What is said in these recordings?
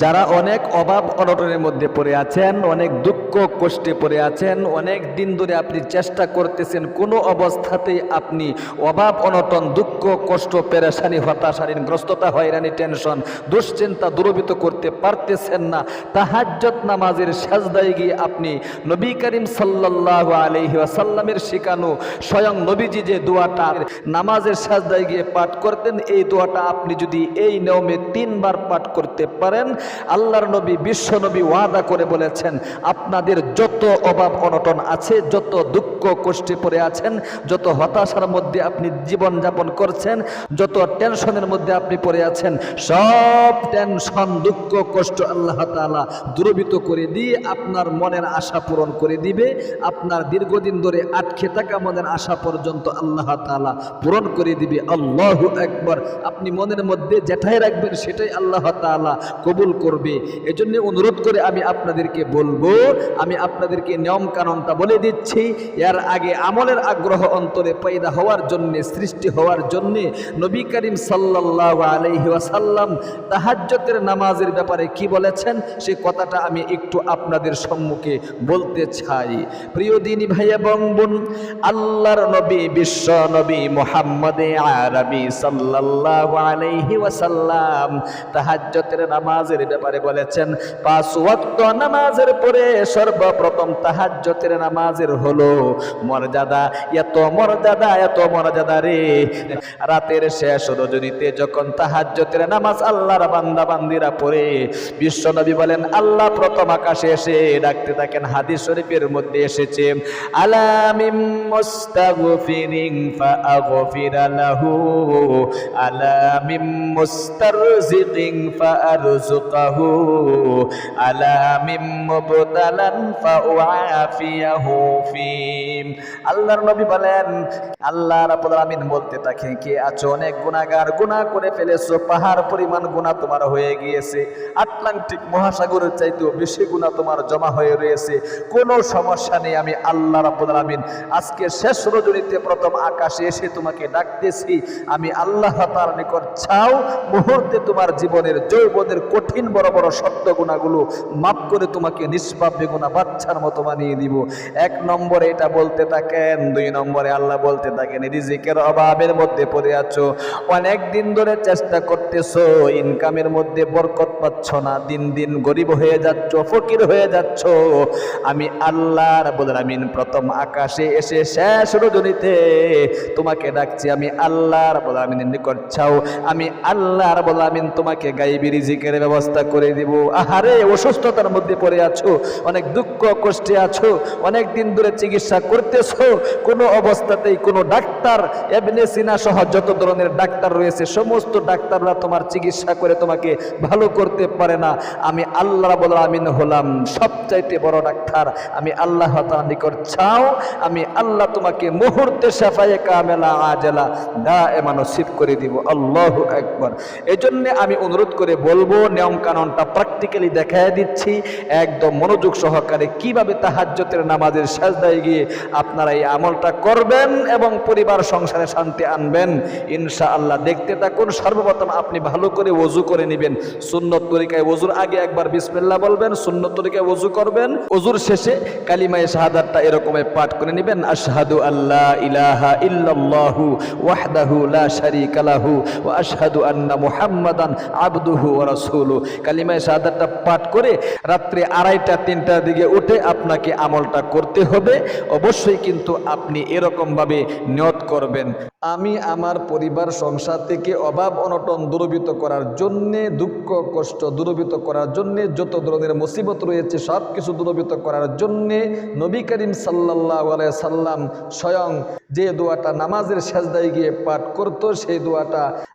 যারা অনেক অভাব অনটনের মধ্যে পড়ে আছেন, অনেক দুঃখ কষ্টে পড়ে আছেন, অনেক দিন ধরে আপনি চেষ্টা করতেছেন, কোনো অবস্থাতেই আপনি অভাব অনটন, দুঃখ কষ্ট, পেরেশানি হতাশা ঋণগ্রস্ততা হয়রানি, টেনশন, দুশ্চিন্তা দূরবিত করতে পারতেছেন না। তাহাজ্জত নামাজের সাজদায় গিয়ে আপনি নবী করিম সাল্লাহ আলহি আসাল্লামের শেখানো স্বয়ং নবীজি যে দোয়াটা নামাজের সাজদায় গিয়ে পাঠ করতেন, এই দোয়াটা আপনি যদি এই নিয়মে তিনবার পাঠ করতে পারেন আল্লাহর নবী, বিশ্ব নবী ওয়াদা করে বলেছেন, আপনাদের যত অভাব অনটন আছে, যত দুঃখ কষ্টে পড়ে আছেন, যত হতাশার মধ্যে আপনি জীবন যাপন করছেন, যত টেনশনের মধ্যে আপনি পড়ে আছেন, সব টেনশন, দুঃখ, কষ্ট আল্লাহ তাআলা দূরবিত করে দিয়ে আপনার মনের আশা পূরণ করে দিবে। আপনার দীর্ঘদিন ধরে আটকে থাকা মনের আশা পর্যন্ত আল্লাহ তাআলা পূরণ করে দিবে। আল্লাহ একবার আপনি মনের মধ্যে যেটাই রাখবেন, সেটাই আল্লাহ তাআলা কবুল করবে। এজন্য অনুরোধ করে আমি আপনাদেরকে বলব, আমি আপনাদেরকে নিয়ম কানুনটা বলে দিচ্ছি, এর আগে আমলের আগ্রহ অন্তরে পয়দা হওয়ার জন্যে, সৃষ্টি হওয়ার জন্যে নবী করিম সাল্লাহ আলহি ওয়াসাল্লাম তাহাজ্জতের নামাজের ব্যাপারে কি বলেছেন? সে কথাটা আমি একটু আপনাদের সম্মুখে বলতে চাই। প্রিয় দিনী ভাই এবং বোন, আল্লাহর নবী, বিশ্ব নবী মোহাম্মদে আরবি সাল্লাহ আলাইহি ওয়াসাল্লাম তাহাজ্জতের নামাজের ব্যাপারে বলেছেন, পাঁচ ওয়াক্ত নামাজের পরে সর্বপ্রথম তাহাজ্জতের নামাজের হলো মর্যাদা। এত মর্যাদা এত মর্যাদা রে। রাতের শেষ রজনীতে যখন তাহাজ্জতের নামাজ আল্লাহর বান্দা বান্দিরা পড়ে, বিশ্বনবী বলেন, আল্লাহ প্রথম আকাশে এসে ডাকতে থাকেন, হাদিস শরীফের মধ্যে এসেছে আলামিম মুস্তাগফিরিন ফাআগফিরা লাহু আলামিম মুস্তারজিকিন ফাআরযুকাহু আলামিম মুবতালান ফাউআফিয়াহু ফিম আল্লাহর নবী বলেন, আল্লাহ রাব্বুল আলামিন বলতে থাকে কে আছো? অনেক গুনাহগার, গুনাহ করে ফেলেছো, পাহাড় পরিমাণ গুনাহ তোমার হয়ে গিয়েছে, আটলান্টিক মহাসাগরের চাইতেও বেশি গুনাহ তোমার জমা হয়ে রয়েছে, কোনো সমস্যা নেই, আমি আল্লাহ রাব্বুল আজকে শেষ রজনীতে প্রথম আকাশে এসে তোমাকে ডাকতেছি, আমি আল্লাহ তাআলার নিকট চাও, মুহূর্তে তোমার জীবনের যৌবনের কঠিন বড় বড় সত্য গুণাগুলো মাফ করে তোমাকে নিষ্পাপ বেগুনা বাচ্চার মতো বানিয়ে দিব। এক নম্বরে এটা বলতে থাকেন, দুই নম্বরে আল্লাহ বলতে থাকেন, রিজিকের অভাবের মধ্যে পড়ে আছো। অনেক দিন ধরে চেষ্টা করতেছো, ইনকামের মধ্যে বরকত পাচ্ছ না, দিন দিন গরিব হয়ে যাচ্ছ, ফকির হয়ে যাচ্ছ। আমি আল্লাহ রাব্বুল আমিন প্রথম আকাশে এসে শেষ রজনীতে তোমাকে ডাকছি, আমি আল্লাহ আমিনের নিকট চাও আমি আল্লাহ রাব্বুল আমিন তোমাকে গাইবি রিজিকের ব্যবস্থা করে দিব। আহারে, অসুস্থতার মধ্যে পড়ে আছো, অনেক দুঃখ, কষ্টে আছো অনেক দিন ধরে চিকিৎসা করতেছো, কোনো অবস্থাতেই কোনো ডাক্তার এমনি সিনা সহ যত ধরনের ডাক্তার রয়েছে, সমস্ত ডাক্তাররা তোমার চিকিৎসা করে তোমাকে ভালো করতে পারে না। আমি আল্লাহ রাব্বুল আমিন হলাম সবচাইতে বড় ডাক্তার। আমি আল্লাহ নিকট চাও, আমি আল্লাহ তোমাকে মুহূর্তে সাফায়ে কামেলা আজেলা দা এমন নসিব করে দিব। আল্লাহ একবার এজন্য আমি অনুরোধ করে বলব নিয়ম কানুনটা প্র্যাকটিক্যালি দেখায় দিচ্ছি। একদম মনোযোগ সহকারে কীভাবে তাহাজ্জতের নামাজের সাজদায় গিয়ে আপনারা এই আমলটা করবেন এবং পরিবার সংসারে শান্তি আনবেন। ইনশা আল্লাহ দেখতে থাকুন, সর্বপ্রথম আপনি ভালো করে ওযু করে নেবেন। সুন্নত তরিকায় ওযুর আগে একবার বিসমিল্লাহ বলবেন, সুন্নত তরিকায় ওযু করবেন। ওযুর শেষে কালিমায়ে শাহাদাতটা এরকমে পাঠ করে নেবেন, আশহাদু আল্লাহ ইলাহা ইল্লাল্লাহু ওয়াহদাহু লা শারীকা লাহু ওয়া আশহাদু আন্না মুহাম্মাদান আবদুহু ওয়া রাসূলু কালিমায়ে শাহাদাতটা পাঠ করে রাত্রে আড়াইটা, তিনটার দিকে উঠে আপনাকে আমলটা করতে হবে। অবশ্যই কিন্তু আপনি এরকম ভাবে নিয়ত করবেন। আমি আমার পরিবার, সংসার থেকে অভাব, অনটন দূরবিত করার জন্যে, দুঃখ, কষ্ট দূরবিত করার জন্যে, যত ধরনের মুসিবত রয়েছে সব কিছু দূরবিত করার জন্যে নবী করিম সাল্লাহ সাল্লাম স্বয়ং যে দোয়াটা নামাজের সেজদায় গিয়ে পাঠ করতো, সেই দোয়াটা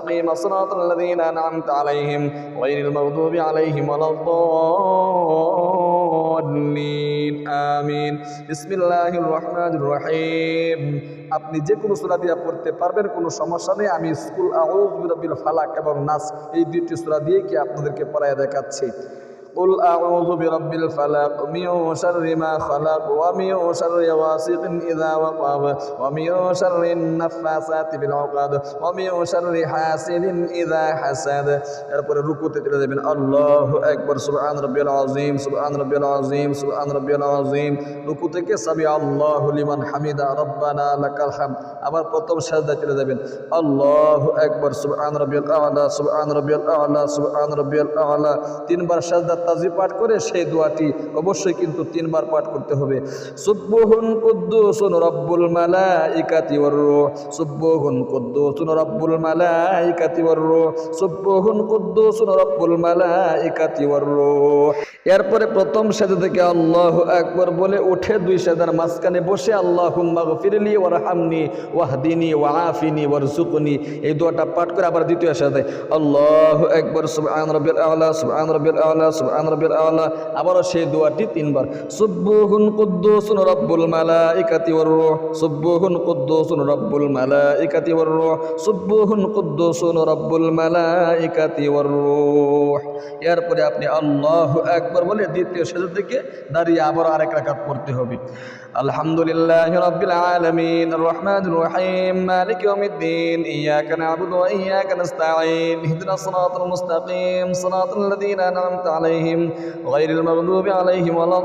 صراط الذين أنعمت عليهم غير المغضوب عليهم ولا الضالين آمين بسم الله الرحمن الرحيم আপনি যে কোনো সূরা দিয়ে পড়তে পারবেন কোনো সমস্যা নেই আমি স্কুল আউযু বিরাব্বিল ফালাক এবং নাস এই দুইটি সূরা দিয়ে কি আপনাদেরকে পড়ায় দেখাচ্ছি قل أعوذ برب الفلق من شر ما خلق ومن شر غاسق إذا وقب ومن شر النفاثات في العقد ومن شر حاسد إذا حسد এরপরে রুকুতে চলে যাবেন আল্লাহ একবার সুবহান রাব্বিয়াল আযীম সুবহান রাব্বিয়াল আযীম সুবহান রাব্বিয়াল আযীম রুকু থেকে সামি আল্লাহু লিমান হামিদা রব্বানা লাকাল হামদ আবার প্রথম সাজদা চলে যাবেন আল্লাহু আকবার সুবহান রাব্বিয়াল আ'লা সুবহান রাব্বিয়াল আ'লা সুবহান রাব্বিয়াল আ'লা তিনবার সাজদা তাজি পাঠ করে সেই দোয়াটি অবশ্যই কিন্তু তিনবার পাঠ করতে হবে। সুব্বুহুন কুদ্দুসুন রব্বুল মালাইকাতি ওয়ার রূহ। সুব্বুহুন কুদ্দুসুন রব্বুল মালাইকাতি ওয়ার রূহ। সুব্বুহুন কুদ্দুসুন রব্বুল মালাইকাতি ওয়ার রূহ। এরপরে প্রথম সাজদা থেকে আল্লাহু আকবার বলে উঠে দুই সাজার মাঝখানে বসে আল্লাহুম্মা গফিরলি ওয়ারহামনি ওয়াহদিনি ওয়াআফিনি ওয়ারজুকনি এই দোয়াটা পাঠ করে আবার দ্বিতীয় সাজায় আল্লাহু আকবার, সুবহান রাব্বিল আ'লা, সুবহান রাব্বিল আ'লা রাব্বিল আ'লা, আবারও সেই দোয়াটি তিনবার। সুবহুন কুদ্দুসুন রব্বুল মালাইকাতি ওয়ার রূহ, সুবহুন কুদ্দুসুন রব্বুল মালাইকাতি ওয়ার রূহ, সুবহুন কুদ্দুসুন রব্বুল মালাইকাতি ওয়ার রূহ। এরপরে আপনি আল্লাহু আকবার বলে দ্বিতীয় সেজদা থেকে দাঁড়িয়ে আবার আরেক রাকাত পড়তে হবে। الحمد لله رب العالمين الرحمن الرحيم مالك يوم الدين إياك نعبد وإياك نستعين اهدنا الصراط المستقيم صراط الذين أنعمت عليهم غير المغضوب عليهم ولا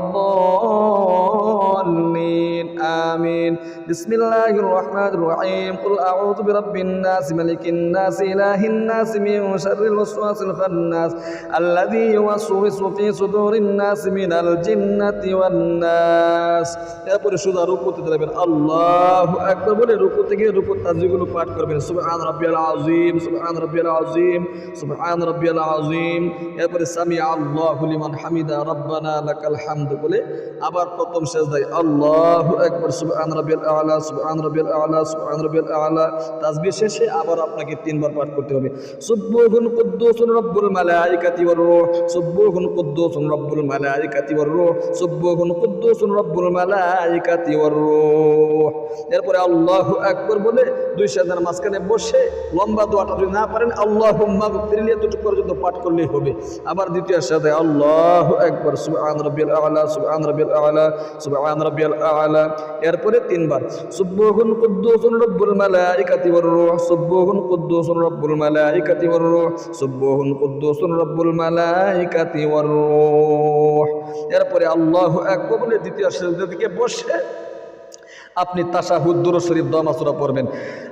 الضالين آمين. بسم الله الرحمن الرحيم قل أعوذ برب الناس ملك الناس إله الناس من شر الوسواس الخناس الذي يوسوس في صدور الناس من الجنة والناس. এরপরে সুদা রুকুতে যাবেন। আল্লাহু আকবার বলে রুকু থেকে রুকু তাজবিগুলো পাঠ করবেন। সুবহান রাব্বিয়াল আযীম, সুবহান রাব্বিয়াল আযীম, সুবহান রাব্বিয়াল আযীম। এরপরে সামি আল্লাহু লিমান হামিদা, রব্বানা লাকাল হামদ বলে আবার প্রথম সেজদায় আল্লাহু আকবার, সুবহান রাব্বিয়াল আ'লা, সুবহান রাব্বিয়াল আ'লা, সুবহান রাব্বিয়াল আ'লা। তাসবিহ শেষে আবার আপনাকে তিনবার পাঠ করতে হবে। সুবহুন কুদ্দুসুন রব্বুল মালাইকাতি ওয়ার রূহ সুবহুন কুদ্দুসুন রব্বুল মালাইকাতি ওয়ার রূহ সুবহুন কুদ্দুসুন রব্বুল মালাইকাতি ওয়ার রূহ। এরপরে আল্লাহু আকবার বলে দুই সাজার মাঝখানে বসে লম্বা দোয়াটা যদি না পারেন, আল্লাহুম্মা গফিরলি এতটুকু পর্যন্ত পাঠ করলেই হবে। আবার দ্বিতীয় সাথে আল্লাহু আকবার, সুবহান রাব্বিল আ'লা, সুবহান রাব্বিল আ'লা, সুবহান রাব্বিল আ'লা। এরপরে তিনবার সুবহুন কুদ্দুসুন রব্বুল মালাইকাতি ওয়ার রূহ সুবহুন কুদ্দুসুন রব্বুল মালাইকাতি ওয়ার রূহ সুবহুন কুদ্দুসুন রব্বুল মালাইকাতি ওয়ার রূহ। এরপরে আল্লাহু আকবার বলে দ্বিতীয় সাজদা থেকে বসে আপনি তাসাহুদ্দুর শরীফ দমাসুরা পড়বেন।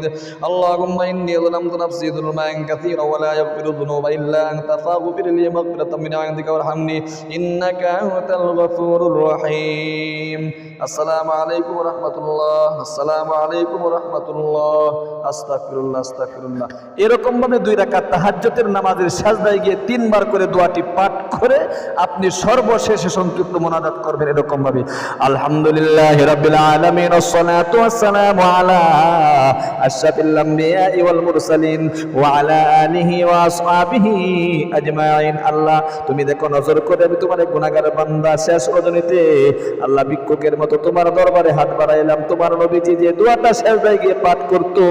اللهم إني ظلمت نفسي ظلما كثيرا ولا يغفر الذنوب إلا أنت فاغفر لي مغفرة من عندك وارحمني إنك أنت الغفور الرحيم السلام عليكم ورحمة الله السلام عليكم ورحمة الله আস্তাগফিরুল্লাহ আস্তাগফিরুল্লাহ এরকম ভাবে দুই রাকাত তাহাজ্জুদের নামাজের সাজদায় গিয়ে তিনবার করে দোয়াটি পাঠ করে আপনি সর্বশেষে সংক্ষিপ্ত মোনাজাত করবেন এরকম ভাবে আলহামদুলিল্লাহ রাব্বিল আলামিন والصلاة والسلام على أشرف الأنبياء والمرسلين وعلى آله وأصحابه أجمعين আল্লাহ তুমি দেখো নজর করে আমি তোমার গুনাহগার বান্দা শেষ রজনীতে আল্লাহ ভিক্ষুকের মতো তোমার দরবারে হাত বাড়াইলাম তোমার নবীজি যে দোয়াটা শেষ গিয়ে পাঠ করতো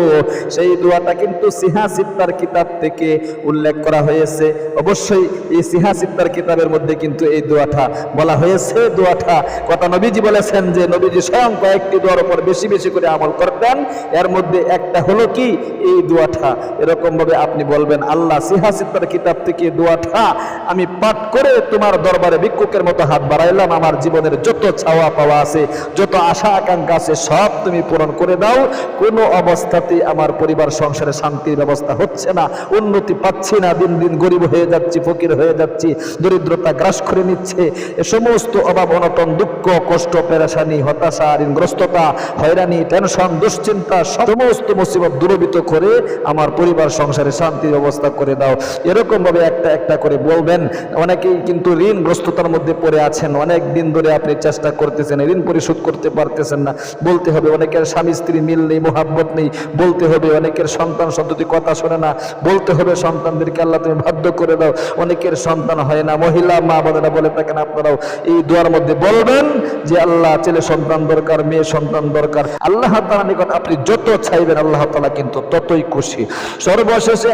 সেই দোয়াটা কিন্তু সিহা সিত্তার কিতাব থেকে উল্লেখ করা হয়েছে অবশ্যই এই সিহা সিত্তার কিতাবের মধ্যে কিন্তু এই দোয়াটা বলা হয়েছে দোয়াটা কথা নবীজি বলেছেন যে নবীজি স্বয়ং কয়েকটি দোয়ার উপর বেশি বেশি করে আমল করতেন এর মধ্যে একটি একটা হলো কি? এই দোয়াটা এরকম ভাবে আপনি বলবেন, আল্লাহ সিহাসিতার কিতাব থেকে দোয়াটা আমি পাঠ করে তোমার দরবারে ভিক্ষুকের মতো হাত বাড়াইলাম। আমার জীবনের যত ছাওয়া পাওয়া আছে, যত আশা আকাঙ্ক্ষা আছে, সব তুমি পূরণ করে দাও। কোনো অবস্থাতেই আমার পরিবার সংসারে শান্তির ব্যবস্থা হচ্ছে না। উন্নতি পাচ্ছি না। দিন দিন গরিব হয়ে যাচ্ছি, ফকির হয়ে যাচ্ছি, দরিদ্রতা গ্রাস করে নিচ্ছে। এ সমস্ত অভাব, অনটন, দুঃখ, কষ্ট, পেরেশানি, হতাশা, ঋণগ্রস্ততা, হয়রানি, টেনশন, দুশ্চিন্তা সমস্ত মুসিবত দূরবিত করে আমার পরিবার সংসারে শান্তির ব্যবস্থা করে দাও। এরকম ভাবে একটা একটা করে বলবেন। অনেকেই কিন্তু ঋণগ্রস্ততার মধ্যে পড়ে আছেন। অনেক দিন ধরে আপনি চেষ্টা করতেছেন, ঋণ পরিশোধ করতে পারতেছেন না। বলতে হবে, অনেকের স্বামী স্ত্রী মিল নেই, মোহাব্বত নেই। বলতে হবে, অনেকের সন্তান সন্ততি কথা শোনে না। বলতে হবে, সন্তানদেরকে আল্লাহ তুমি বাধ্য করে দাও। অনেকের সন্তান হয় না, মহিলা, মা বোনেরা বলে থাকেন আপনারাও। এই দোয়ার মধ্যে বলবেন যে, আল্লাহ ছেলে সন্তান দরকার, মেয়ে সন্তান দরকার। আল্লাহ তাআলা নিকট আপনি যত চাইবেন আল্লাহ তালা কিন্তু ততই খুশি। সর্বশেষে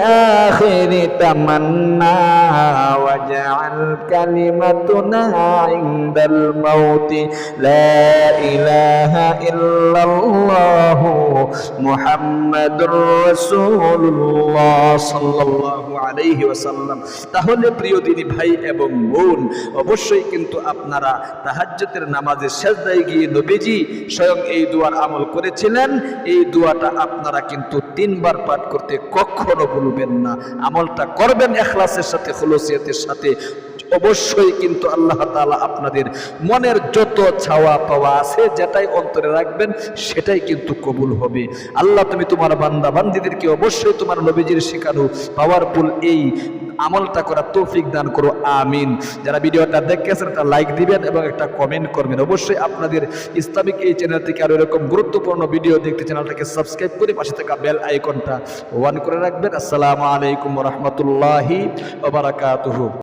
আখিরি তামান্না লা ইলাহা তাহলে প্রিয় দিনী ভাই এবং বোন, অবশ্যই কিন্তু আপনারা তাহাজ্জুদের নামাজে সেজদায় গিয়ে নবীজি স্বয়ং এই দুয়ার আমল করেছিলেন। এই দুয়াটা আপনারা কিন্তু তিনবার পাঠ করতে কখনো ভুলবেন না। আমলটা করবেন এখলাসের সাথে হলসিয়াতের সাথে। অবশ্যই কিন্তু আল্লাহ তালা আপনাদের মনের যত ছাওয়া পাওয়া আছে, যেটাই অন্তরে রাখবেন, সেটাই কিন্তু কবুল হবে। আল্লাহ, তুমি তোমার বান্দা বান্দিদেরকে অবশ্যই তোমার নবীজির শেখানো পাওয়ারফুল এই আমলটা করার তৌফিক দান করো, আমিন। যারা ভিডিওটা দেখেছেন, একটা লাইক দিবেন এবং একটা কমেন্ট করবেন। অবশ্যই আপনাদের ইসলামিক এই চ্যানেল থেকে আরও এরকম গুরুত্বপূর্ণ ভিডিও দেখতে চ্যানেলটাকে সাবস্ক্রাইব করে পাশে থাকা বেল আইকনটা ওয়ান করে রাখবেন। আসসালামু আলাইকুম রহমতুল্লাহি ওবরাকাতুহু